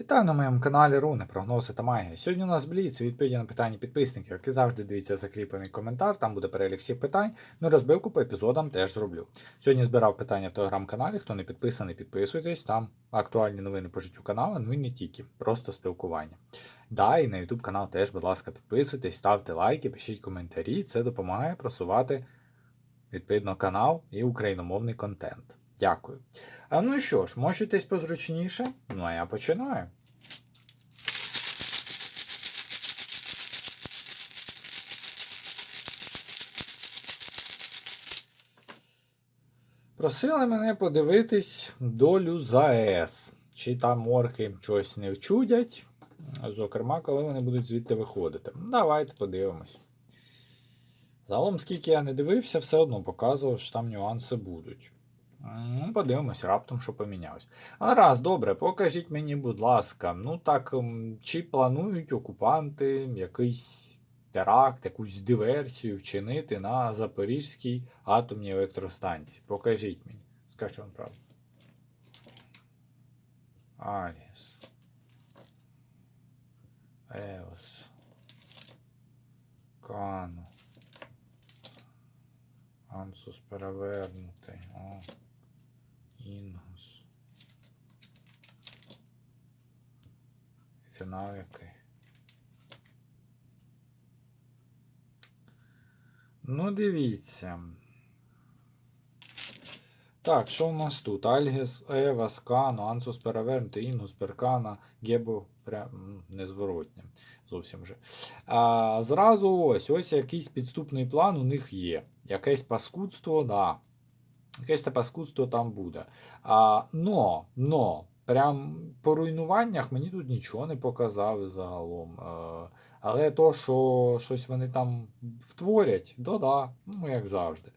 Вітаю на моєму каналі Руни, прогнози та магія. Сьогодні у нас бліц відповіді на питання підписників, як і завжди дивіться закріплений коментар, там буде перелік всіх питань. Ну і розбивку по епізодам теж зроблю. Сьогодні збирав питання в телеграм-каналі. Хто не підписаний, підписуйтесь. Там актуальні новини по життю каналу, ну і не тільки, просто спілкування. Да, і на YouTube канал теж, будь ласка, підписуйтесь, ставте лайки, пишіть коментарі. Це допомагає просувати відповідно канал і україномовний контент. Дякую. А ну що ж, мочитесь позручніше? Ну а я починаю. Просили мене подивитись долю ЗАЕС. Чи там орки щось не вчудять, зокрема, коли вони будуть звідти виходити. Давайте подивимось. Загалом, скільки я не дивився, все одно показував, що там нюанси будуть. Ну, подивимось, раптом що помінялось. А раз, добре, покажіть мені, будь ласка, ну так, чи планують окупанти якийсь теракт, якусь диверсію вчинити на Запорізькій атомній електростанції? Покажіть мені. Скажіть вам правду. Аліс. Еос. Кану. Ансус перевернутий. О. Інгус. Фінал який. Ну, дивіться. Так, що у нас тут? Альгес, Ева, Скано, Ансус перевернутий, Інгус, Перкана, Гебо прям. Зовсім вже. А, зразу ось ось якийсь підступний план у них є. Якесь паскудство, да. Якесь те паскудство там буде. А, но, но, прям по руйнуваннях мені тут нічого не показали загалом. Е, але то, що щось вони там втворять, то да, ну як завжди.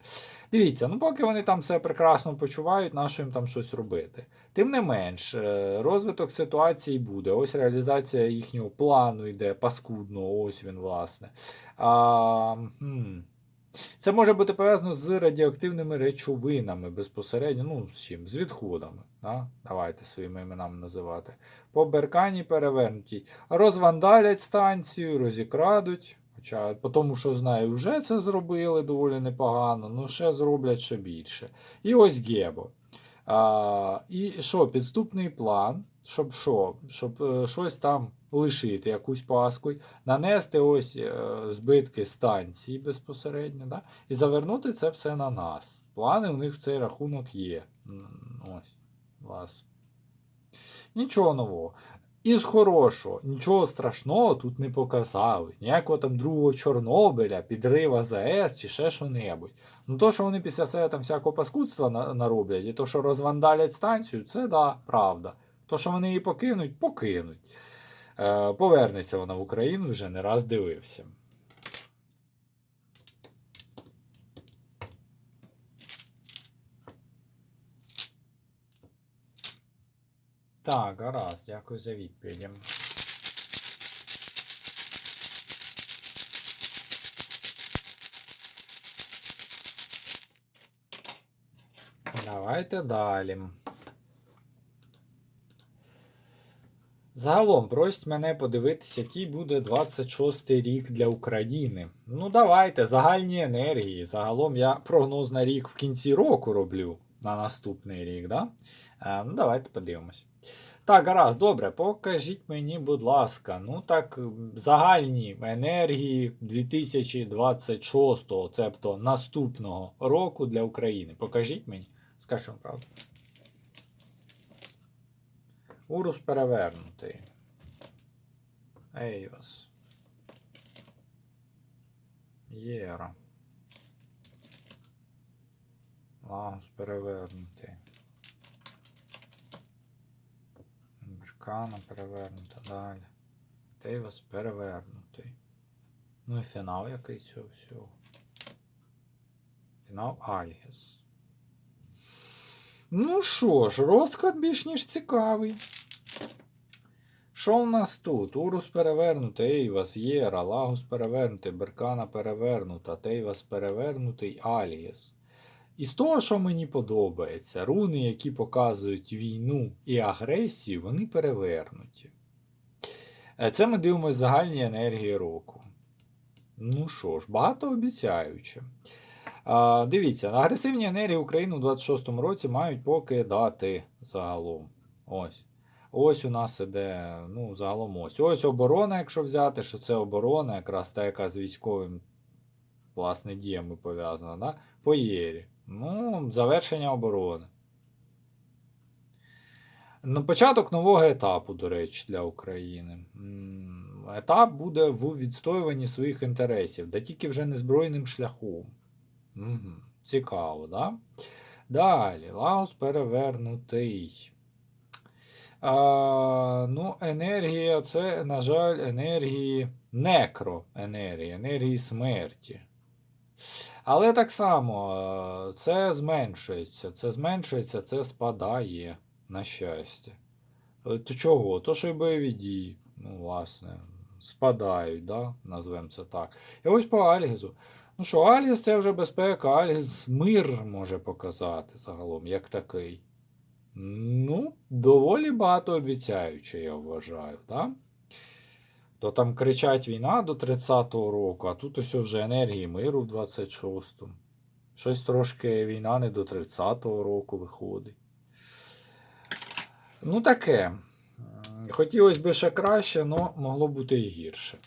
Дивіться, ну поки вони там все прекрасно почувають, нащо їм там щось робити. Тим не менш, е, розвиток ситуації буде. Ось реалізація їхнього плану йде паскудно, ось він, власне. А, хм. Це може бути пов'язано з радіоактивними речовинами безпосередньо, ну, з чим? З відходами. Да? Давайте своїми іменами називати. По беркані перевернутій. Розвандалять станцію, розікрадуть. Хоча, по тому, що знаю, вже це зробили доволі непогано, ну ще зроблять ще більше. І ось Гебо. А, і що, підступний план, щоб що? Щоб е, щось там лишити, якусь паску, нанести ось е, збитки станції безпосередньо, да? і завернути це все на нас. Плани у них в цей рахунок є. Ось, власне. Нічого нового. Із хорошого, нічого страшного тут не показали. Ніякого там другого Чорнобиля, підрива ЗАЕС чи ще що-небудь. Ну то, що вони після себе там всякого паскудства на- нароблять, і то, що розвандалять станцію, це да, правда. То, що вони її покинуть, покинуть. Е, повернеться вона в Україну, вже не раз дивився. Так, гаразд, дякую за відповіді. Давайте далі. Загалом просять мене подивитися, який буде 26-й рік для України. Ну, давайте, загальні енергії. Загалом я прогноз на рік в кінці року роблю на наступний рік, да? Е, ну, давайте подивимось. Так, гаразд, добре, покажіть мені, будь ласка, ну так, загальні енергії 2026-го, цебто наступного року для України. Покажіть мені, скажіть вам правду. Урус перевернутий. Ейвас. Єра. Лагус перевернутий. Беркана перевернута далі. Тейвас перевернутий. Ну і фінал який цього всього. Фінал Альгіс. Ну що ж, розклад більш ніж цікавий. Що в нас тут? Урус перевернутий, Ейвас, Єра, Лагус перевернутий, Беркана перевернута, Тейвас перевернутий, Алієс. І з того, що мені подобається, руни, які показують війну і агресію, вони перевернуті. Е, Це ми дивимося загальні енергії року. Ну що ж, багатообіцяюче. А, дивіться, агресивні енергії України у 26-му році мають покидати загалом. Ось. Ось у нас іде, ну, загалом ось. Ось оборона, якщо взяти, що це оборона, якраз та, яка з військовим, власне, діями пов'язана, да? по єрі. Ну, завершення оборони. На початок нового етапу, до речі, для України. Етап буде в відстоюванні своїх інтересів, да тільки вже незбройним шляхом. Угу. Цікаво, да? Далі, Лаос перевернутий. А, ну, енергія це, на жаль, енергії некроенергії, енергії смерті. Але так само, це зменшується, це зменшується, це спадає, на щастя. Е, То чого? То, що й бойові дії, ну, власне, спадають, да? назвемо це так. І ось по Альгізу. Ну що, Альгіз це вже безпека, Альгіз мир може показати загалом, як такий. Ну, доволі багатообіцяюче, я вважаю, да? То там кричать війна до 30-го року, а тут ось вже енергії миру в 26-му. Щось трошки війна не до 30-го року виходить. Ну, таке. Хотілося б ще краще, але могло бути і гірше.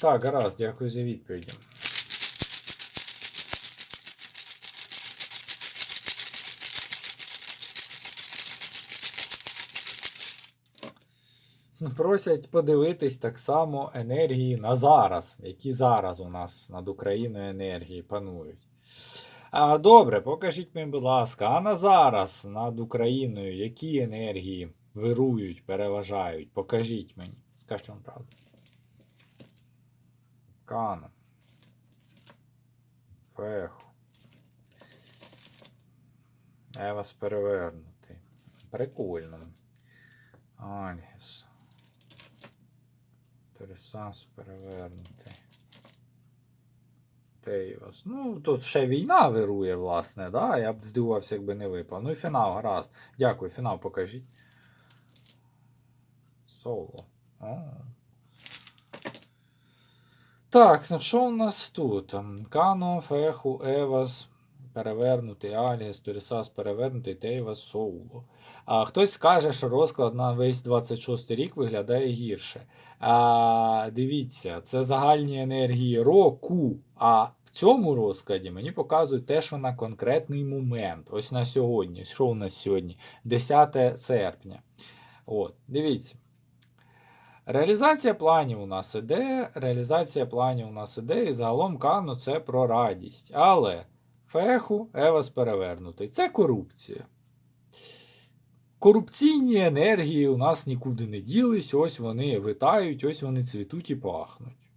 Так, гаразд, дякую за відповіді. Просять подивитись так само енергії на зараз, які зараз у нас над Україною енергії панують. А, добре, покажіть мені, будь ласка, а на зараз над Україною які енергії вирують, переважають? Покажіть мені. Скажіть вам правду. Кана. Феху. Евас перевернутий. Прикольно. Альгіс. Тересас перевернутий. Тейвас. Ну, тут ще війна вирує, власне, да? Я б здивувався, якби не випав. Ну і фінал, гаразд. Дякую, фінал покажіть. Соло. О. Так, ну що у нас тут? Кано, Феху, Евас, перевернутий, Аліс, Торісас перевернутий, Тейвас, Соуло. А, хтось скаже, що розклад на весь 26 рік виглядає гірше. А, дивіться, це загальні енергії року. А в цьому розкладі мені показують те, що на конкретний момент. Ось на сьогодні. Що у нас сьогодні? 10 серпня. От, дивіться. Реалізація планів у нас іде, реалізація планів у нас іде, і загалом Кану це про радість. Але феху Евас перевернутий. Це корупція. Корупційні енергії у нас нікуди не ділись, ось вони витають, ось вони цвітуть і пахнуть.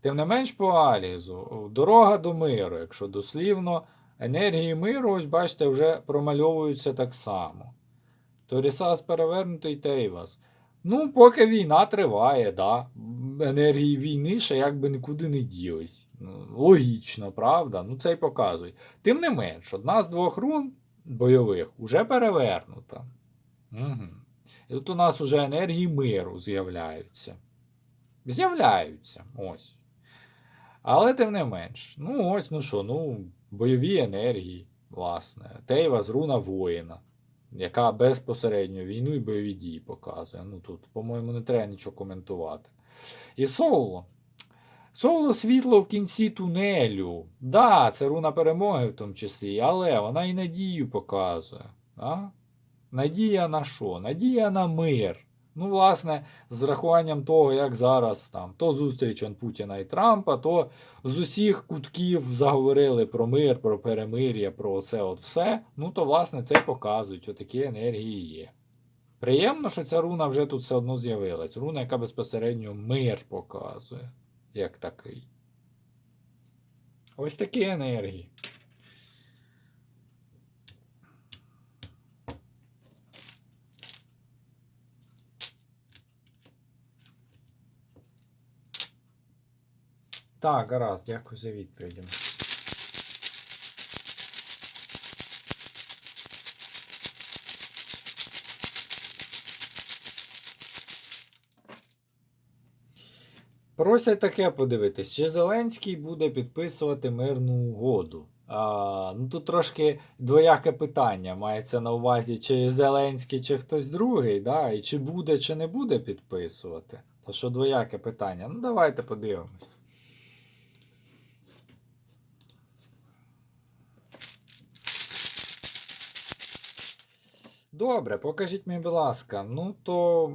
Тим не менш по Алізу, дорога до миру, якщо дослівно, енергії миру, ось бачите, вже промальовуються так само. Торісас перевернутий Тейвас. Ну, поки війна триває, да. енергії війни ще якби нікуди не ділись. Ну, логічно, правда? Ну це й показує. Тим не менш, одна з двох рун бойових уже перевернута. Угу. І тут у нас уже енергії миру з'являються. З'являються. Ось. Але тим не менш. Ну, ось, ну що, ну, бойові енергії, власне. Тейвас руна воїна яка безпосередньо війну і бойові дії показує. Ну тут, по-моєму, не треба нічого коментувати. І Соло. Соло світло в кінці тунелю. Да, це руна перемоги в тому числі, але вона і надію показує. А? Надія на що? Надія на мир. Ну, власне, з рахуванням того, як зараз там то зустріч Путіна і Трампа, то з усіх кутків заговорили про мир, про перемир'я, про це от все. Ну, то, власне, це показують. Отакі енергії є. Приємно, що ця руна вже тут все одно з'явилась. Руна, яка безпосередньо мир показує, як такий. Ось такі енергії. Так, гаразд, дякую за відповіді. Просять таке подивитись, чи Зеленський буде підписувати мирну угоду. А, ну Тут трошки двояке питання мається на увазі, чи Зеленський, чи хтось другий, да? і чи буде, чи не буде підписувати. То що двояке питання. Ну, давайте подивимось. Добре, покажіть мені, будь ласка. Ну то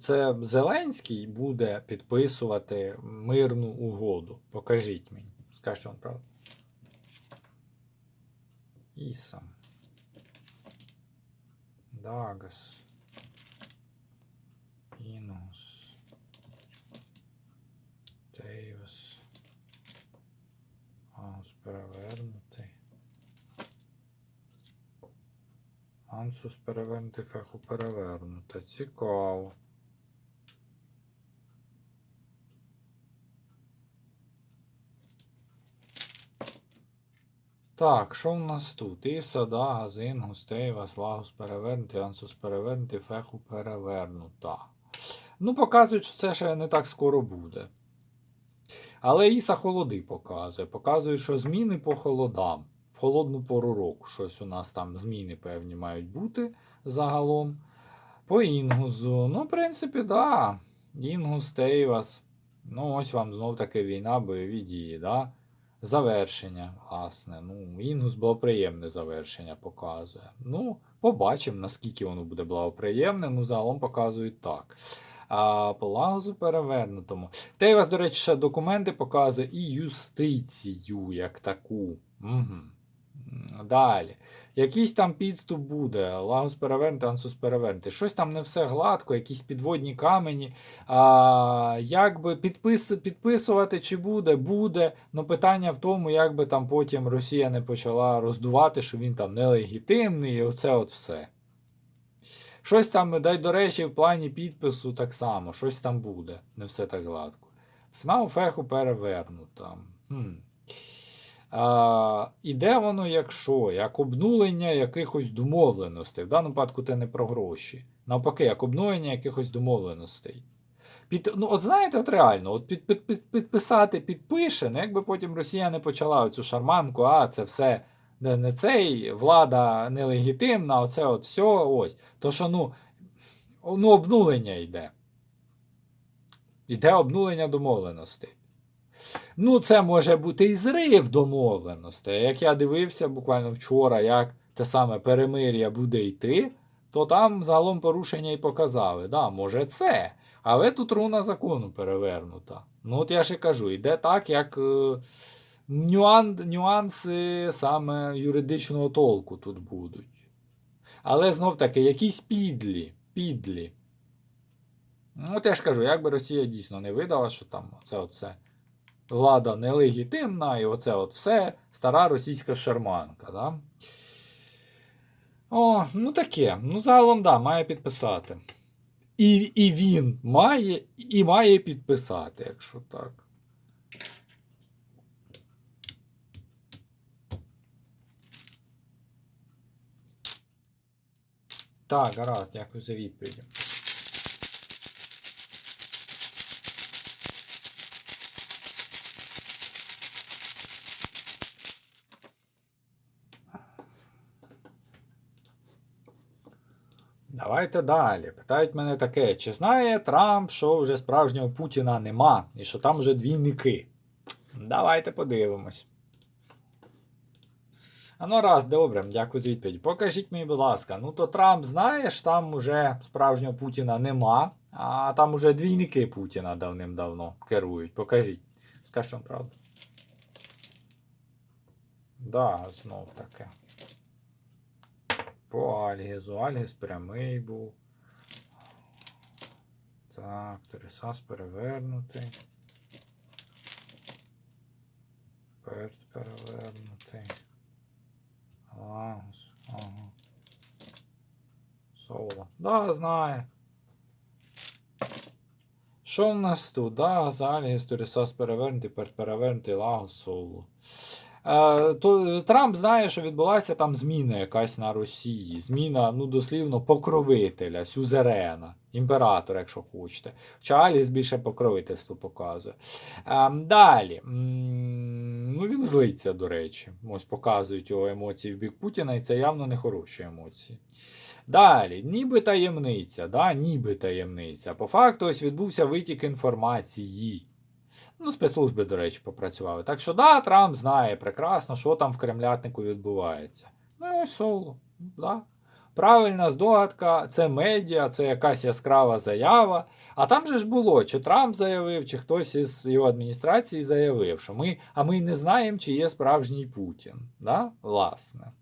це Зеленський буде підписувати мирну угоду. Покажіть мені. Скажіть вам правду. Іса. Дагас. Інус. Ансус перевернутий, феху перевернута. Цікаво. Так, що в нас тут? Іса, Дагас, Інгус, Тейвас, Лагус перевернутий, Ансус перевернутий, феху перевернута. Ну, показують, що це ще не так скоро буде. Але Іса холоди показує. Показує, що зміни по холодам. Холодну пору року щось у нас там зміни певні мають бути загалом. По Інгузу. Ну, в принципі, да. Інгус, Тейвас. Ну, ось вам знов таки війна, бойові дії, да? Завершення, власне. Ну, Інгус благоприємне завершення показує. Ну, побачимо, наскільки воно буде благоприємне. Ну, загалом показують так. А по лагозу перевернутому. Тейвас, до речі, ще документи показує і юстицію як таку. Угу. Далі. Якийсь там підступ буде, лагус перевернути, ансус перевернути. Щось там не все гладко, якісь підводні камені. А, як би підпис, підписувати чи буде, буде. Ну питання в тому, як би там потім Росія не почала роздувати, що він там нелегітимний, і оце от все. Щось там, дай до речі, в плані підпису так само, щось там буде, не все так гладко. ФНАУ феху перевернута. Хм. А, іде воно як що? Як обнулення якихось домовленостей. В даному випадку це не про гроші. Навпаки, як обнулення якихось домовленостей. Під, ну, от знаєте, от реально, от під, під, під, підписати підпише, ну якби потім Росія не почала оцю шарманку, а це все не, не цей, влада нелегітимна, оце от все ось. То що, ну, ну обнулення йде. Йде обнулення домовленостей. Ну, це може бути і зрив домовленостей. Як я дивився буквально вчора, як те саме перемир'я буде йти, то там загалом порушення і показали. Да, може це. Але тут руна закону перевернута. Ну, от я ще кажу, йде так, як е, нюан, нюанси саме юридичного толку тут будуть. Але знов таки, якісь підлі. підлі. Ну, от я ж кажу, якби Росія дійсно не видала, що там оце оце влада нелегітимна, і оце от все стара російська шарманка. Да? О, ну таке. Ну, загалом, да, має підписати. І, і він має, і має підписати, якщо так. Так, гаразд, дякую за відповідь. Давайте далі. Питають мене таке: чи знає Трамп, що вже справжнього Путіна нема, і що там вже двійники? Давайте подивимось. А ну раз, добре, дякую за відповідь. Покажіть мені, будь ласка. Ну то Трамп знаєш, там уже справжнього Путіна нема, а там уже двійники Путіна давним-давно керують. Покажіть. Скажіть вам правду. Да, знов таке. По Альгізу. Альгіз прямий був. Так, Торісас перевернутий. Перт перевернутий. Лагус. Ага. Соло. Да, знає. Що в нас тут? Да, Альгіз, Торісас перевернутий, перт перевернутий, Лагус, Соло. Е, то Трамп знає, що відбулася там зміна якась на Росії. Зміна, ну, дослівно, покровителя, сюзерена. Імператор, якщо хочете. Хоча більше покровительство показує. Ем, далі. Ну, він злиться, до речі. Ось показують його емоції в бік Путіна, і це явно не хороші емоції. Далі, ніби таємниця, да, ніби таємниця. По факту, ось відбувся витік інформації. Ну, спецслужби, до речі, попрацювали. Так що, да, Трамп знає прекрасно, що там в кремлятнику відбувається. Ну, ось соло. Да. Правильна здогадка, це медіа, це якась яскрава заява. А там же ж було, чи Трамп заявив, чи хтось із його адміністрації заявив, що ми, а ми не знаємо, чи є справжній Путін. Да? Власне.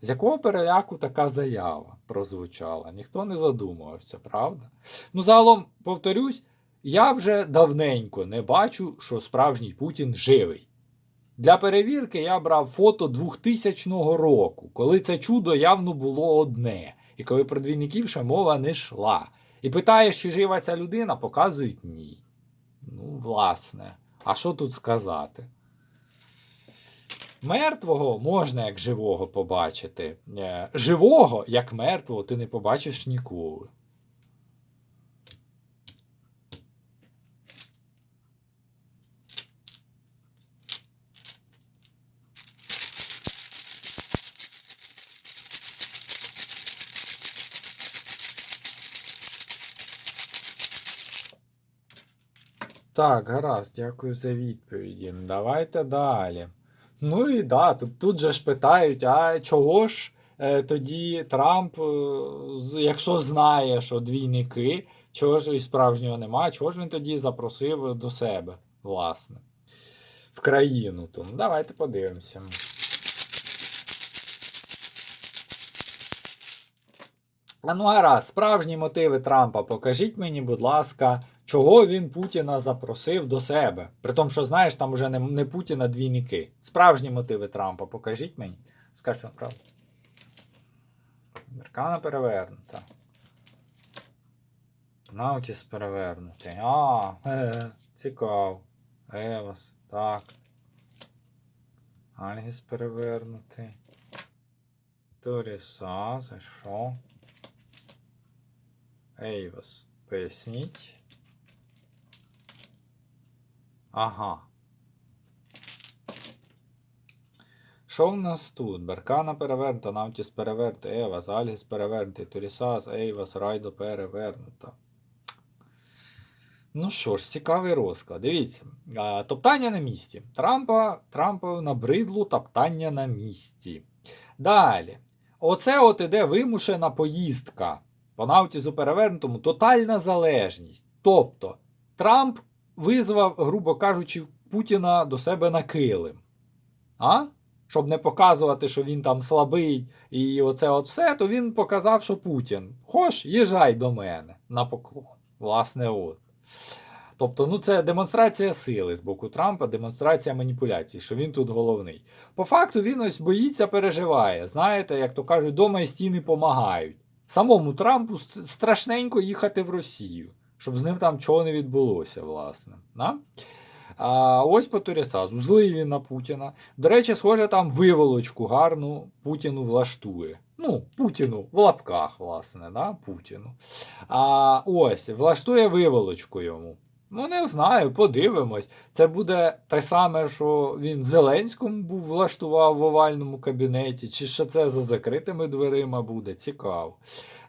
З якого переляку така заява прозвучала? Ніхто не задумувався, правда? Ну, загалом, повторюсь, я вже давненько не бачу, що справжній Путін живий. Для перевірки я брав фото 2000 року, коли це чудо явно було одне, і коли про двійників ще мова не йшла. І питаєш, чи жива ця людина, показують ні. Ну, власне, а що тут сказати? Мертвого можна як живого побачити. Е, Живого, як мертвого, ти не побачиш ніколи. Так, гаразд, дякую за відповіді. Давайте далі. Ну і да, тут, тут же ж питають, а чого ж е, тоді Трамп, е, якщо знає, що двійники, чого ж і справжнього немає, чого ж він тоді запросив до себе, власне, в країну ту. Ну, Давайте подивимося. А ну гаразд, справжні мотиви Трампа. Покажіть мені, будь ласка, чого він Путіна запросив до себе. При тому, що знаєш, там уже не, не Путін, а двійники. Справжні мотиви Трампа, покажіть мені. Скажіть вам правду. Меркана перевернута. Наутіс перевернутий. А, е, цікаво. Евас, так. Альгіс перевернутий. Торіса, за що? Ейвас, поясніть. Ага. Що в нас тут? Беркана перевернута, Навтіс перевернута, Евас, Альгіс перевернутий, Турісас, Ейвас, Райдо перевернута. Ну що ж, цікавий розклад. Дивіться. Топтання на місці. Трампа, Трампа набридло топтання на місці. Далі. Оце от іде вимушена поїздка. По Наутізу перевернутому тотальна залежність. Тобто Трамп визвав, грубо кажучи, Путіна до себе на килим. А? Щоб не показувати, що він там слабий і оце от все, то він показав, що Путін. Хош, їжджай до мене на поклон. Власне, от. Тобто, ну це демонстрація сили з боку Трампа, демонстрація маніпуляцій, що він тут головний. По факту він ось боїться, переживає. Знаєте, як то кажуть, дома і стіни помагають. Самому Трампу страшненько їхати в Росію, щоб з ним там чого не відбулося, власне. Да? А ось по Турісазу. Злий він на Путіна. До речі, схоже, там виволочку гарну Путіну влаштує. Ну, Путіну в лапках, власне, да? Путіну. А ось, влаштує виволочку йому. Ну, не знаю, подивимось. Це буде те саме, що він Зеленському був влаштував в овальному кабінеті, чи ще це за закритими дверима буде, цікаво.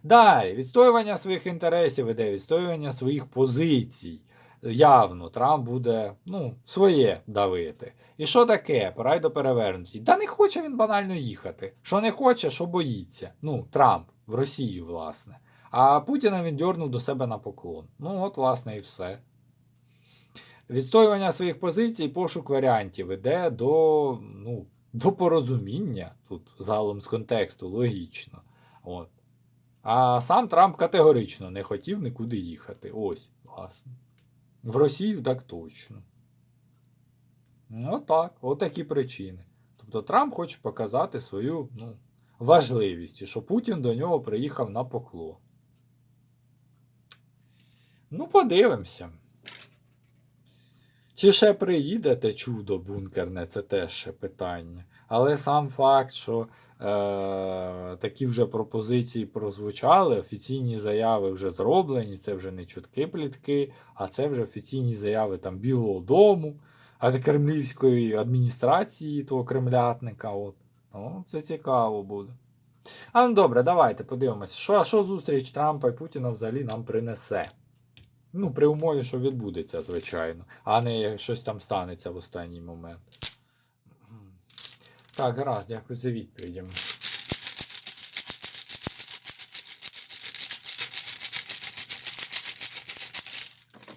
Далі, відстоювання своїх інтересів іде, відстоювання своїх позицій. Явно, Трамп буде ну, своє давити. І що таке? Прайдо перевернуті. Та не хоче він банально їхати. Що не хоче, що боїться. Ну, Трамп в Росію, власне. А Путіна він дьорнув до себе на поклон. Ну, от, власне, і все. Відстоювання своїх позицій, пошук варіантів іде до, ну, до порозуміння тут загалом з контексту, логічно. От. А сам Трамп категорично не хотів нікуди їхати. Ось, власне. В Росію так точно. Ну так, от такі причини. Тобто Трамп хоче показати свою ну, важливість, що Путін до нього приїхав на поклон. Ну, подивимося. Чи ще приїдете чудо бункерне, це теж ще питання. Але сам факт, що е, такі вже пропозиції прозвучали, офіційні заяви вже зроблені, це вже не чутки плітки, а це вже офіційні заяви там Білого Дому, а кремлівської адміністрації того кремлятника. От. Ну, це цікаво буде. А ну добре, давайте подивимося, що, що зустріч Трампа і Путіна взагалі нам принесе. Ну, при умові, що відбудеться, звичайно, а не щось там станеться в останній момент. Так, гаразд, дякую за відповідь.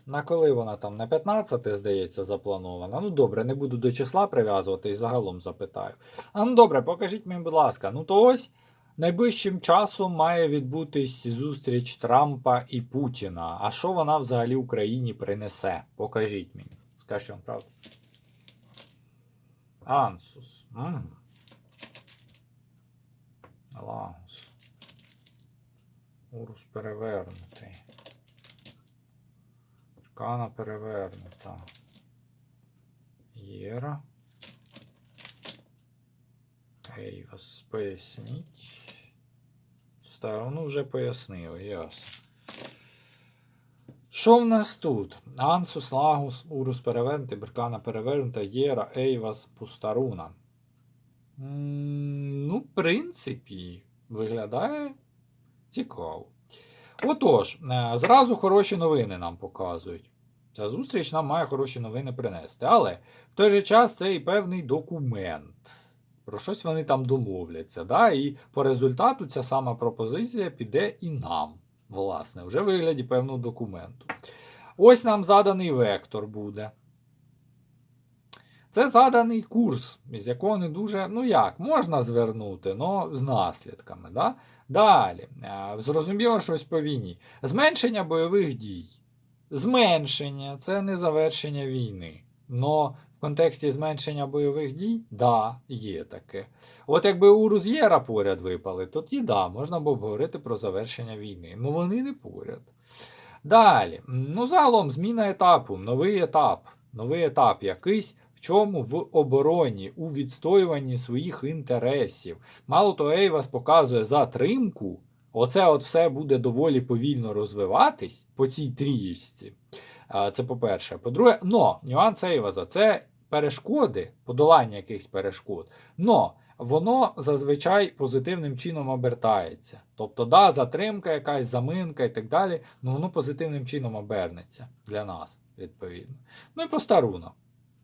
На коли вона там? На 15, здається, запланована. Ну добре, не буду до числа прив'язувати і загалом запитаю. А ну добре, покажіть мені, будь ласка. Ну то ось найближчим часом має відбутись зустріч Трампа і Путіна. А що вона взагалі Україні принесе? Покажіть мені. Скажіть вам правду. Ансус. М. Лагус. Урус перевернутий. Аркана перевернута. Єра. Ейвас, поясніть. Сторону вже пояснили, ясно. Що в нас тут? Ансус, Лагус, Урус перевернутий, Беркана перевернута, Єра, Ейвас, Пустаруна. М, Ну, в принципі, виглядає цікаво. Отож, е, зразу хороші новини нам показують. Ця зустріч нам має хороші новини принести. Але в той же час це і певний документ. Про щось вони там домовляться. Да? І по результату ця сама пропозиція піде і нам, власне, вже в вигляді певного документу. Ось нам заданий вектор буде. Це заданий курс, з якого не дуже, ну як, можна звернути, але з наслідками. Да? Далі, е, зрозуміло щось по війні. Зменшення бойових дій. Зменшення це не завершення війни. Но в контексті зменшення бойових дій, да, є таке. От якби у Руз'єра поряд випали, тоді да, можна було б говорити про завершення війни. Ну вони не поряд. Далі, ну загалом зміна етапу, новий етап. Новий етап якийсь. В чому в обороні, у відстоюванні своїх інтересів. Мало того, Ейвас показує затримку. Оце от все буде доволі повільно розвиватись по цій трієчці. Це по-перше. По-друге, но нюанс Ейваза це перешкоди, подолання якихось перешкод. Но воно зазвичай позитивним чином обертається. Тобто, да, затримка, якась заминка і так далі, ну воно позитивним чином обернеться для нас, відповідно. Ну і постаруна.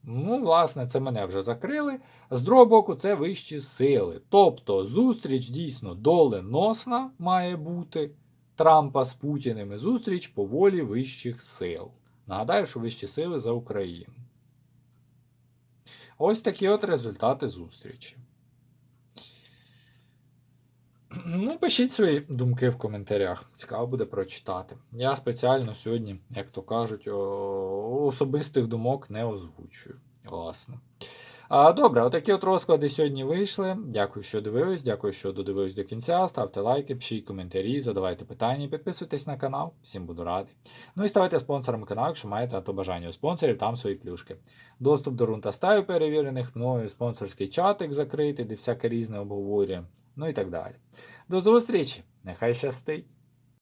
Ну, власне, це мене вже закрили. З другого боку, це вищі сили. Тобто, зустріч дійсно доленосна має бути Трампа з Путіним і зустріч по волі вищих сил. Нагадаю, що вищі сили за Україну. Ось такі от результати зустрічі. Ну, пишіть свої думки в коментарях. Цікаво буде прочитати. Я спеціально сьогодні, як то кажуть, особистих думок не озвучую. Власне. А, добре, отакі от розклади сьогодні вийшли. Дякую, що дивились. Дякую, що додивились до кінця. Ставте лайки, пишіть коментарі, задавайте питання, підписуйтесь на канал. Всім буду радий. Ну і ставайте спонсором каналу, якщо маєте то бажання у спонсорів, там свої плюшки. Доступ до рунта стаю перевірених мною, спонсорський чатик закритий, де всяке різне обговорюємо. Ну і так далі. До зустрічі! Нехай щастить!